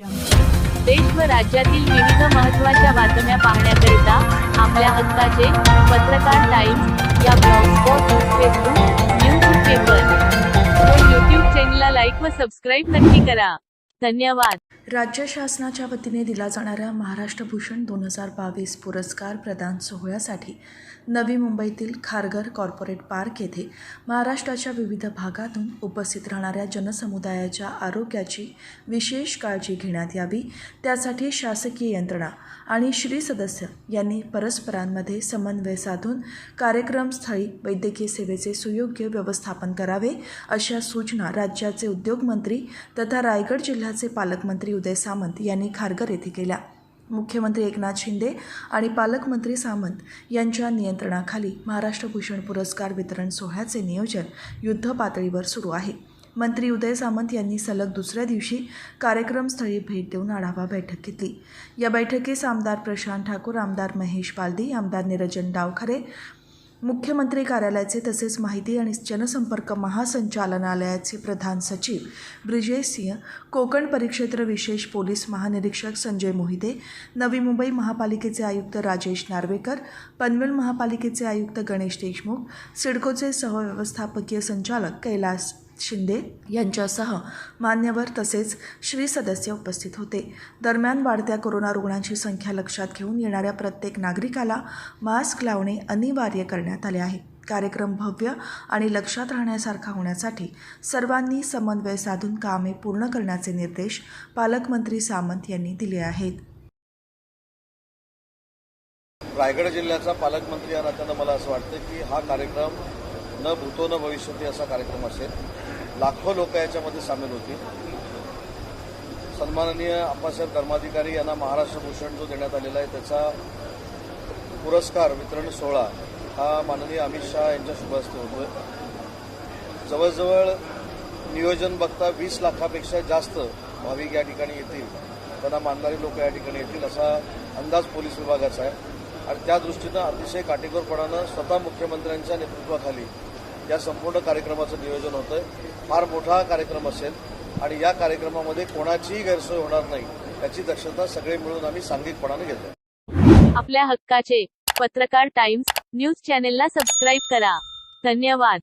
देश व राज्यातील विविध महत्त्वाच्या बातम्या पाहण्याकरिता आपल्या हक्काचे पत्रकार टाइम्स या ब्लॉगस्पॉट फेसबुक न्यूज पेपर. व यूट्यूब चॅनलला लाईक व सबस्क्राईब नक्की करा. धन्यवाद. राज्य शासनाच्या वतीने दिला जाणाऱ्या महाराष्ट्र भूषण दोन हजार बावीस पुरस्कार प्रदान सोहळ्यासाठी नवी मुंबईतील खारघर कॉर्पोरेट पार्क येथे महाराष्ट्राच्या विविध भागातून उपस्थित राहणाऱ्या जनसमुदायाच्या आरोग्याची विशेष काळजी घेण्यात यावी त्यासाठी शासकीय यंत्रणा आणि श्री सदस्य यांनी परस्परांमध्ये समन्वय साधून कार्यक्रमस्थळी वैद्यकीय सेवेचे सुयोग्य व्यवस्थापन करावे अशा सूचना राज्याचे उद्योगमंत्री तथा रायगड जिल्ह्याचे पालकमंत्री उदय सामंत यांनी खारघर येथे केल्या. मुख्यमंत्री एकनाथ शिंदे आणि पालकमंत्री सामंत यांच्या नियंत्रणाखाली महाराष्ट्र भूषण पुरस्कार वितरण सोहळ्याचे नियोजन युद्ध पातळीवर सुरू आहे. मंत्री उदय सामंत यांनी सलग दुसऱ्या दिवशी कार्यक्रमस्थळी भेट देऊन आढावा बैठक घेतली. या बैठकीस आमदार प्रशांत ठाकूर आमदार महेश बालदी आमदार निरंजन डावखरे मुख्यमंत्री कार्यालयाचे तसेच माहिती आणि जनसंपर्क महासंचालनालयाचे प्रधान सचिव ब्रिजेश सिंह कोकण परिक्षेत्र विशेष पोलीस महानिरीक्षक संजय मोहिते नवी मुंबई महापालिकेचे आयुक्त राजेश नार्वेकर पनवेल महापालिकेचे आयुक्त गणेश देशमुख सिडकोचे सहव्यवस्थापकीय संचालक कैलास शिंदे यांच्यासह मान्यवर तसेच श्री सदस्य उपस्थित होते. दरम्यान वाढत्या कोरोना रुग्णांची संख्या लक्षात घेऊन येणाऱ्या प्रत्येक नागरिकाला मास्क लावणे अनिवार्य करण्यात आले आहे. कार्यक्रम भव्य आणि लक्षात राहण्यासारखा होण्यासाठी सर्वांनी समन्वय साधून कामे पूर्ण करण्याचे निर्देश पालकमंत्री सामंत यांनी दिले आहेत. रायगड जिल्ह्याचा पालकमंत्री या नात्यानं मला असं वाटतं की हा कार्यक्रम न भूतो न भविष्यती असा कार्यक्रम असेल. लाखो लोक याच्यामध्ये सामील होती सन्माननीय अप्पासाहेब धर्माधिकारी यांना महाराष्ट्र भूषण जो देण्यात आलेला आहे त्याचा पुरस्कार वितरण सोहळा हा माननीय अमित शहा यांच्या शुभ होतो होतोय. जवळजवळ नियोजन बघता वीस लाखापेक्षा जास्त भाविक या ठिकाणी येतील. त्यांना मानणारी लोक या ठिकाणी येतील असा अंदाज पोलीस विभागाचा आहे. आणि त्या दृष्टीनं अतिशय काटेकोरपणानं स्वतः मुख्यमंत्र्यांच्या नेतृत्वाखाली या संपूर्ण कार्यक्रमाचं नियोजन होतं आहे फार मोठा कार्यक्रम असेल आणि या कार्यक्रमामध्ये कोणाचीही गैरसोय होणार नाही याची दक्षता सगळे मिळून आम्ही सांघिकपणाने घेतो आपल्या हक्काचे पत्रकार टाइम्स न्यूज चॅनेलला सबस्क्राईब करा. धन्यवाद.